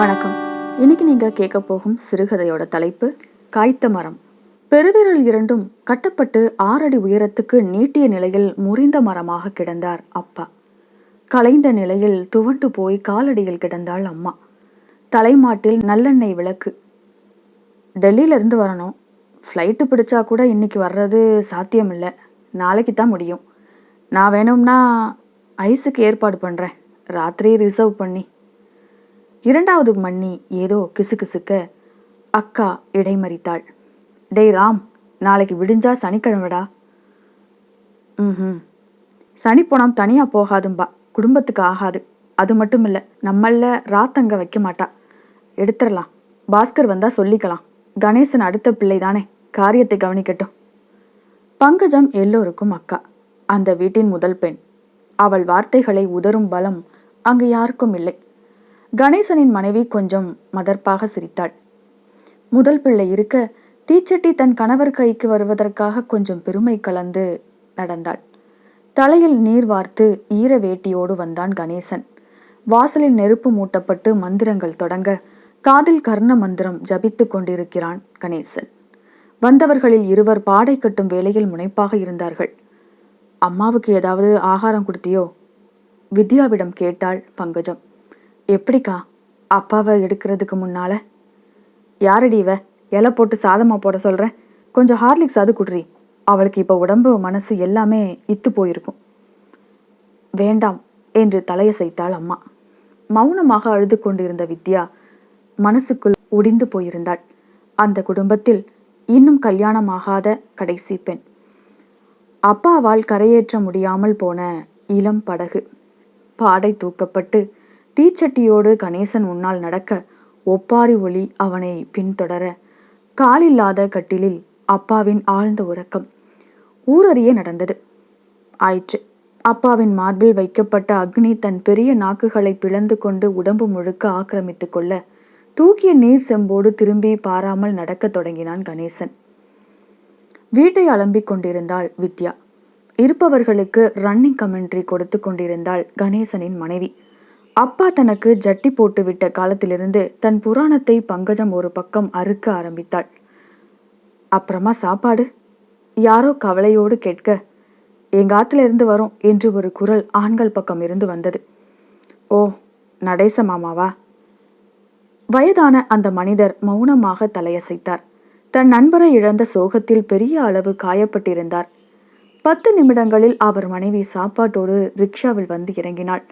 வணக்கம். இன்னைக்கு நீங்க கேட்க போகும் சிறுகதையோட தலைப்பு காய்த்த மரம் பெருவிரல் இரண்டும் கட்டப்பட்டு ஆறடி உயரத்துக்கு நீட்டிய நிலையில் முறிந்த மரமாக கிடந்தார் அப்பா. கலைந்த நிலையில் துவண்டு போய் காலடியில் கிடந்தாள் அம்மா. தலைமாட்டில் நல்லெண்ணெய் விளக்கு. டெல்லியிலேருந்து வரணும். ஃப்ளைட்டு பிடிச்சா கூட இன்னைக்கு வர்றது சாத்தியமில்லை. நாளைக்கு தான் முடியும். நான் வேணும்னா ஐஸுக்கு ஏற்பாடு பண்ணுறேன் ராத்திரி ரிசர்வ் பண்ணி. இரண்டாவது மன்னி ஏதோ கிசுகிசுக்க அக்கா இடைமறித்தாள். டேய் ராம் நாளைக்கு விடிஞ்சா சனிக்கிழமைடா. ம் சனிப்போனம் தனியாக போகாதும்பா. குடும்பத்துக்கு ஆகாது. அது மட்டும் இல்லை நம்மள ராத்தங்க வைக்க மாட்டா. எடுத்துடலாம். பாஸ்கர் வந்தால் சொல்லிக்கலாம். கணேசன் அடுத்த பிள்ளை தானே காரியத்தை கவனிக்கட்டும். பங்கஜம் எல்லோருக்கும் அக்கா. அந்த வீட்டின் முதல் பெண். அவள் வார்த்தைகளை உதரும் பலம் அங்கு யாருக்கும் இல்லை. கணேசனின் மனைவி கொஞ்சம் மதர்ப்பாக சிரித்தாள். முதல் பிள்ளை இருக்க தீச்சட்டி தன் கணவர் கைக்கு வருவதற்காக கொஞ்சம் பெருமை கலந்து நடந்தாள். தலையில் நீர் வார்த்து ஈர வேட்டியோடு வந்தான் கணேசன். வாசலில் நெருப்பு மூட்டப்பட்டு மந்திரங்கள் தொடங்க காதில் கர்ண மந்திரம் ஜபித்து கொண்டிருக்கிறான் கணேசன். வந்தவர்களில் இருவர் பாடை கட்டும் வேலையில் முனைப்பாக இருந்தார்கள். அம்மாவுக்கு ஏதாவது ஆகாரம் கொடுத்தியோ? வித்யாவிடம் கேட்டாள் பங்கஜம். எப்படிக்கா அப்பாவை எடுக்கிறதுக்கு முன்னால? யாரடி இவ? இலை போட்டு சாதமா போட சொல்கிறேன் கொஞ்சம் ஹார்லிக்ஸ் அது குட்றி. அவளுக்கு இப்போ உடம்பு மனசு எல்லாமே இத்து போயிருக்கும். வேண்டாம் என்று தலையசைத்தாள் அம்மா. மௌனமாக அழுது கொண்டிருந்த வித்யா மனசுக்குள் உடிந்து போயிருந்தாள். அந்த குடும்பத்தில் இன்னும் கல்யாணமாகாத கடைசி பெண். அப்பாவால் கரையேற்ற முடியாமல் போன இளம் படகு. பாடை தூக்கப்பட்டு தீச்சட்டியோடு கணேசன் முன்னால் நடக்க ஒப்பாரி ஒளி அவனை பின்தொடர. காலில்லாத கட்டிலில் அப்பாவின் ஆழ்ந்த உறக்கம். ஊரறிய நடந்தது. ஆயிற்று. அப்பாவின் மார்பில் வைக்கப்பட்ட அக்னி தன் பெரிய நாக்குகளை பிளந்து கொண்டு உடம்பு முழுக்க ஆக்கிரமித்து கொள்ள தூக்கிய நீர் செம்போடு திரும்பி பாராமல் நடக்கத் தொடங்கினான் கணேசன். வீட்டை அலம்பிக் கொண்டிருந்தாள் வித்யா. இருப்பவர்களுக்கு ரன்னிங் கமெண்ட்ரி கொடுத்து கொண்டிருந்தாள் கணேசனின் மனைவி. அப்பா தனக்கு ஜட்டி போட்டுவிட்ட காலத்திலிருந்து தன் புராணத்தை பங்கஜம் ஒரு பக்கம் அறுக்க ஆரம்பித்தாள். அப்புறமா சாப்பாடு? யாரோ கவலையோடு கேட்க எங்க ஆத்துல இருந்து வரும்? என்று ஒரு குரல் ஆண்கள் பக்கம் இருந்து வந்தது. ஓ நடேச மாமாவா? வயதான அந்த மனிதர் மௌனமாக தலையசைத்தார். தன் நண்பரை இழந்த சோகத்தில் பெரிய அளவு காயப்பட்டிருந்தார். பத்து நிமிடங்களில் அவர் மனைவி சாப்பாட்டோடு ரிக்ஷாவில் வந்து இறங்கினாள்.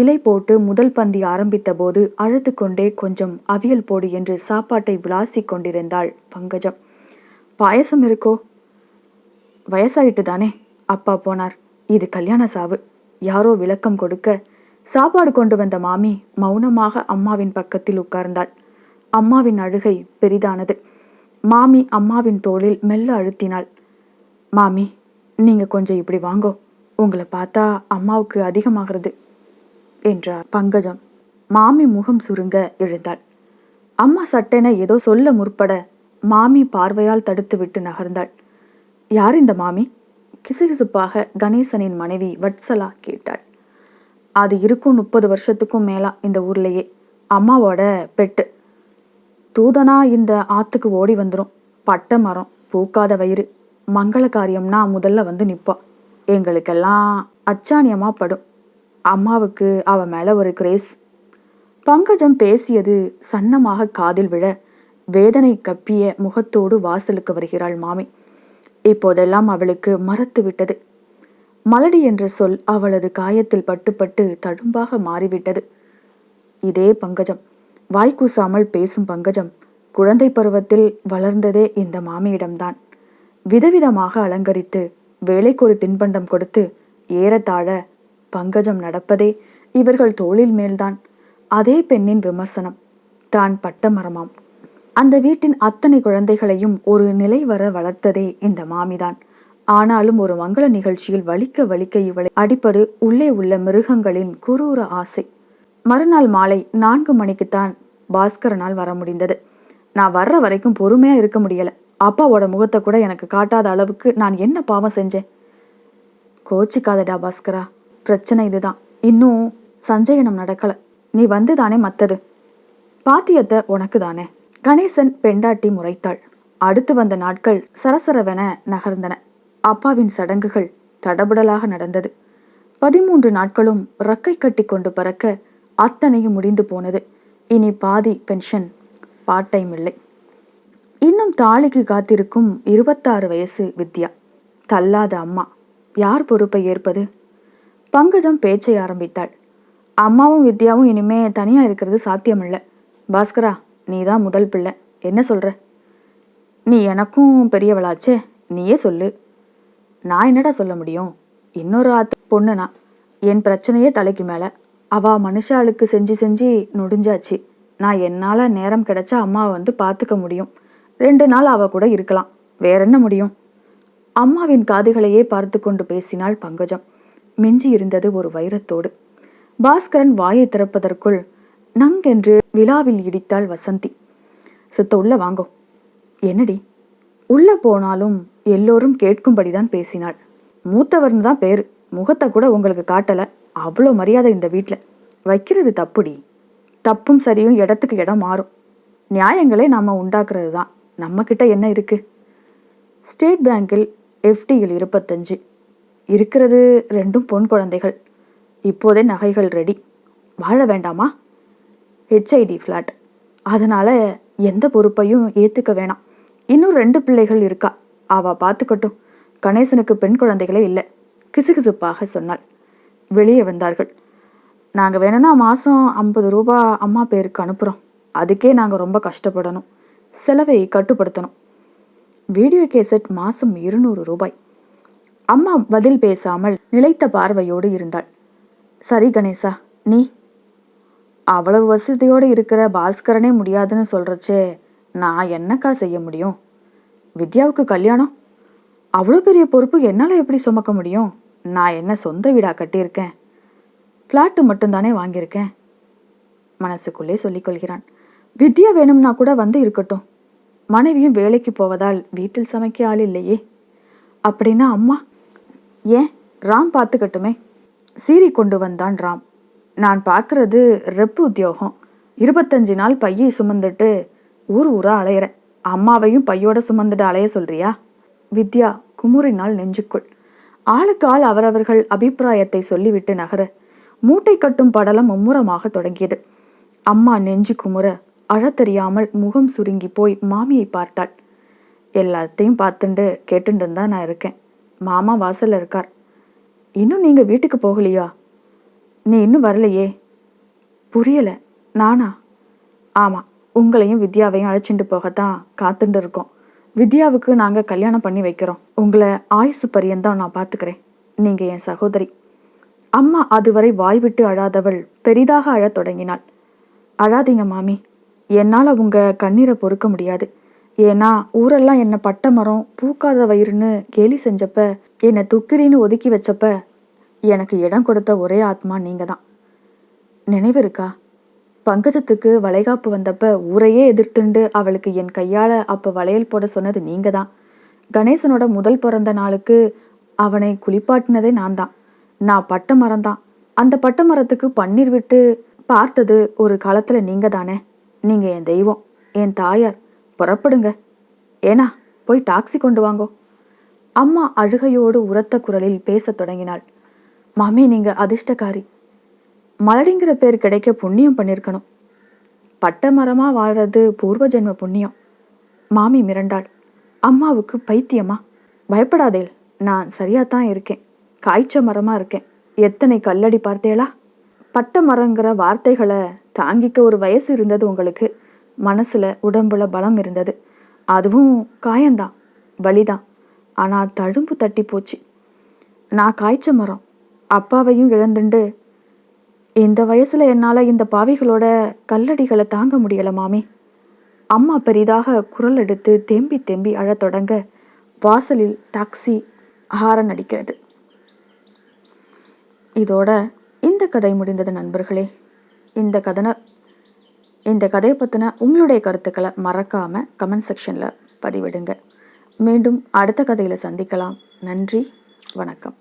இலை போட்டு முதல் பந்தி ஆரம்பித்தபோது அழுத்துக்கொண்டே அழுது கொண்டே கொஞ்சம் அவியல் போடு என்று சாப்பாட்டை விளாசி கொண்டிருந்தாள் பங்கஜம். பாயசம் இருக்கோ? வயசாயிட்டு தானே அப்பா போனார். இது கல்யாண சாவு. யாரோ விளக்கம் கொடுக்க சாப்பாடு கொண்டு வந்த மாமி மௌனமாக அம்மாவின் பக்கத்தில் உட்கார்ந்தாள். அம்மாவின் அழுகை பெரிதானது. மாமி அம்மாவின் தோளில் மெல்ல அழுத்தினாள். மாமி நீங்க கொஞ்சம் இப்படி வாங்கோ. உங்களை பார்த்தா அம்மாவுக்கு அதிகமாகிறது. என்றார் பங்கஜம். மாமி முகம் சுருங்க எழுந்தாள். அம்மா சட்டென ஏதோ சொல்ல முற்பட மாமி பார்வையால் தடுத்துவிட்டு நகர்ந்தாள். யார் இந்த மாமி? கிசுகிசுப்பாக கணேசனின் மனைவி வட்சலா கேட்டாள். அது இருக்கும் முப்பது வருஷத்துக்கும் மேலா இந்த ஊர்லேயே. அம்மாவோட பெட்டு. தூதனா இந்த ஆத்துக்கு ஓடி வந்துடும் பட்ட மரம் பூக்காத வயிறு. மங்கள காரியம்னா முதல்ல வந்து நிற்பா எங்களுக்கெல்லாம் அச்சாணியமாக படும். அம்மாவுக்கு அவன் மேலே ஒரு கிரேஸ். பங்கஜம் பேசியது சன்னமாக காதில் விழ வேதனை கப்பிய முகத்தோடு வாசலுக்கு வருகிறாள் மாமி. இப்போதெல்லாம் அவளுக்கு மறத்து விட்டது. மலடி என்ற சொல் அவளது காயத்தில் பட்டுப்பட்டு தழும்பாக மாறிவிட்டது. இதே பங்கஜம். வாய்க்கூசாமல் பேசும் பங்கஜம் குழந்தை பருவத்தில் வளர்ந்ததே இந்த மாமியிடம்தான். விதவிதமாக அலங்கரித்து வேலைக்கு ஒரு தின்பண்டம் கொடுத்து ஏறத்தாழ பங்கஜம் நடப்பதே இவர்கள் தோளில் மேல்தான். அதே பெண்ணின் விமர்சனம். தான் பட்ட மரமாம். அந்த வீட்டின் அத்தனை குழந்தைகளையும் ஒரு நிலை வர வளர்த்ததே இந்த மாமிதான். ஆனாலும் ஒரு மங்கள நிகழ்ச்சியில் வலிக்க வலிக்க இவளை அடிப்பது உள்ளே உள்ள மிருகங்களின் குரூர ஆசை. மறுநாள் மாலை நான்கு மணிக்குத்தான் பாஸ்கரனால் வர முடிந்தது. நான் வர்ற வரைக்கும் பொறுமையா இருக்க முடியல. அப்பாவோட முகத்தை கூட எனக்கு காட்டாத அளவுக்கு நான் என்ன பாவம் செஞ்சேன்? கோச்சிக்காதடா பாஸ்கரா. பிரச்சனை இதுதான். இன்னும் சஞ்சயனம் நடக்கல. நீ வந்து தானே மத்தது? பாத்தியத்தை உனக்கு தானே கணேசன் பெண்டாட்டி முறைத்தாள். அடுத்து வந்த நாட்கள் சரசரவென நகர்ந்தன. அப்பாவின் சடங்குகள் தடபுடலாக நடந்தது. பதிமூன்று நாட்களும் ரக்கை கட்டி கொண்டு பறக்க அத்தனையும் முடிந்து போனது. இனி பாதி பென்ஷன் பார்ட் டைம் இல்லை. இன்னும் தாலிக்கு காத்திருக்கும் இருபத்தாறு வயசு வித்யா. தள்ளாத அம்மா. யார் பொறுப்பை ஏற்பது? பங்கஜம் பேச்சை ஆரம்பித்தாள். அம்மாவும் வித்யாவும் இனிமே தனியா இருக்கிறது சாத்தியமில்லை. பாஸ்கரா நீ தான் முதல் பிள்ளை. என்ன சொல்ற? நீ எனக்கும் பெரியவளாச்சே நீயே சொல்லு. நான் என்னடா சொல்ல முடியும்? இன்னொரு ஆத்து பொண்ணுனா. என் பிரச்சனையே தலைக்கு மேலே. அவ மனுஷாளுக்கு செஞ்சு செஞ்சு நொடிஞ்சாச்சு. நான் என்னால் நேரம் கிடைச்சா அம்மாவை வந்து பார்த்துக்க முடியும். ரெண்டு நாள் அவ கூட இருக்கலாம். வேற என்ன முடியும்? அம்மாவின் காதுகளையே பார்த்து கொண்டு பேசினாள் பங்கஜம். மிஞ்சி இருந்தது ஒரு வைரத்தோடு. பாஸ்கரன் வாயை திறப்பதற்குள் நங்கென்று விழாவில் இடித்தாள் வசந்தி. சித்த உள்ள வாங்கோ. என்னடி? உள்ள போனாலும் எல்லோரும் கேட்கும்படிதான் பேசினாள். மூத்தவர்னு தான் பேரு. முகத்தை கூட உங்களுக்கு காட்டல. அவ்வளோ மரியாதை இந்த வீட்டில் வைக்கிறது தப்புடி. தப்பும் சரியும் இடத்துக்கு இடம் மாறும். நியாயங்களே நாம் உண்டாக்குறது தான் நம்மக்கிட்ட என்ன இருக்கு? ஸ்டேட் பேங்கில் எஃப்டியில் இருபத்தஞ்சு. இருக்கிறது ரெண்டும் பொன் குழந்தைகள். இப்போதே நகைகள் ரெடி வாழ வேண்டாமா? ஹெச்ஐடி ஃப்ளாட் அதனால் எந்த பொறுப்பையும் ஏற்றுக்க வேணாம். இன்னும் ரெண்டு பிள்ளைகள் இருக்கா? அவ பார்த்துக்கட்டும் கணேசனுக்கு பெண் குழந்தைகளே இல்லை. கிசுகிசுப்பாக சொன்னாள். வெளியே வந்தார்கள். நாங்கள் வேணும்னா மாதம் ஐம்பது ரூபா அம்மா பேருக்கு அனுப்புகிறோம் அதுக்கே நாங்கள் ரொம்ப கஷ்டப்படணும். செலவை கட்டுப்படுத்தணும். வீடியோ கேசட் மாதம் இருநூறு ரூபாய். அம்மா பதில் பேசாமல் நிலைத்த பார்வையோடு இருந்தாள். சரி கணேசா நீ? அவ்வளவு வசதியோடு இருக்கிற பாஸ்கரனே முடியாதுன்னு சொல்கிறச்சே நான் என்னக்கா செய்ய முடியும்? வித்யாவுக்கு கல்யாணம்? அவ்வளோ பெரிய பொறுப்பு என்னால் எப்படி சுமக்க முடியும்? நான் என்ன சொந்த வீடாக கட்டியிருக்கேன்? ஃப்ளாட்டு மட்டும்தானே வாங்கியிருக்கேன்? மனசுக்குள்ளே சொல்லிக்கொள்கிறான் வித்யா வேணும்னா கூட வந்து இருக்கட்டும். மனைவியும் வேலைக்கு போவதால் வீட்டில் சமைக்க ஆள் இல்லையே. அப்படின்னா அம்மா ஏன்? ராம் பார்த்துக்கட்டுமே. சீறி கொண்டு வந்தான் ராம். நான் பார்க்கறது ரெப்பு உத்தியோகம். இருபத்தஞ்சு நாள் பையை சுமந்துட்டு ஊர் ஊரா அலையிற அம்மாவையும் பையோட சுமந்துட்டு அலைய சொல்றியா? வித்யா குமுறினால் நெஞ்சுக்குள். ஆளுக்கு ஆள் அவரவர்கள் அபிப்பிராயத்தை சொல்லிவிட்டு நகர மூட்டை கட்டும் படலம் மும்முரமாக தொடங்கியது. அம்மா நெஞ்சு குமுற அழத்தெரியாமல் முகம் சுருங்கி போய் மாமியை பார்த்தாள். எல்லாத்தையும் பார்த்துண்டு கேட்டுண்டு தான் நான் இருக்கேன். மாமா வாசல்ல இருக்கார். இன்னும் நீங்க வீட்டுக்கு போகலையா? நீ இன்னும் வரலையே? புரியல. நானா? ஆமா உங்களையும் வித்யாவையும் அழைச்சிட்டு போகத்தான் காத்துட்டு இருக்கோம். வித்யாவுக்கு நாங்கள் கல்யாணம் பண்ணி வைக்கிறோம். உங்களை ஆயுசு பரியந்தான் நான் பார்த்துக்கிறேன் நீங்கள் என் சகோதரி. அம்மா அதுவரை வாய் விட்டு அழாதவள் பெரிதாக அழத் தொடங்கினாள். அழாதீங்க மாமி. என்னால் உங்கள் கண்ணீரை பொறுக்க முடியாது. ஏன்னா ஊரெல்லாம் என்னை பட்ட மரம் பூக்காத வயிறுன்னு கேலி செஞ்சப்ப என்னை துக்கிரின்னு ஒதுக்கி வச்சப்ப எனக்கு இடம் கொடுத்த ஒரே ஆத்மா நீங்கள் தான் நினைவு இருக்கா? பங்கஜத்துக்கு வளைகாப்பு வந்தப்ப ஊரையே எதிர்த்துண்டு அவளுக்கு என் கையால் அப்போ வளையல் போட சொன்னது நீங்க தான் கணேசனோட முதல் பிறந்த நாளுக்கு அவனை குளிப்பாட்டினதே நான் தான் நான் பட்ட மரம் தான் அந்த பட்ட மரத்துக்கு பன்னீர் விட்டு பார்த்தது ஒரு காலத்தில் நீங்க தானே நீங்கள் என் தெய்வம் என் தாயார். புறப்படுங்க. ஏனா போய் டாக்ஸி கொண்டு வாங்கோ. அம்மா அழுகையோடு உரத்த குரலில் பேசத் தொடங்கினாள். மாமி நீங்கள் அதிர்ஷ்டக்காரி. மலடிங்கிற பேர் கிடைக்க புண்ணியம் பண்ணியிருக்கணும் பட்ட மரமாக வாழ்றது பூர்வ ஜென்ம புண்ணியம். மாமி மிரண்டாள். அம்மாவுக்கு பைத்தியமா? பயப்படாதேல் நான் சரியாத்தான் இருக்கேன். காய்ச்ச மரமாக இருக்கேன். எத்தனை கல்லடி பார்த்தேளா? பட்ட மரங்கிற வார்த்தைகளை தாங்கிக்க ஒரு வயசு இருந்தது உங்களுக்கு. மனசில் உடம்புல பலம் இருந்தது. அதுவும் காயந்தான் வலிதான். ஆனால் தழும்பு தட்டி போச்சு. நான் காய்ச்ச மரம் அப்பாவையும் இழந்துண்டு. இந்த வயசில் என்னால் இந்த பாவிகளோட கல்லடிகளை தாங்க முடியல மாமி. அம்மா பெரிதாக குரல் எடுத்து தேம்பி தேம்பி அழத் தொடங்க வாசலில் டாக்ஸி ஹாரன் அடிக்கிறது இதோட இந்த கதை முடிந்தது நண்பர்களே. இந்த கதனை இந்த கதையை பற்றின உங்களுடைய கருத்துக்களை மறக்காமல் கமெண்ட் செக்ஷனில் பதிவிடுங்க. மீண்டும் அடுத்த கதையில் சந்திக்கலாம். நன்றி. வணக்கம்.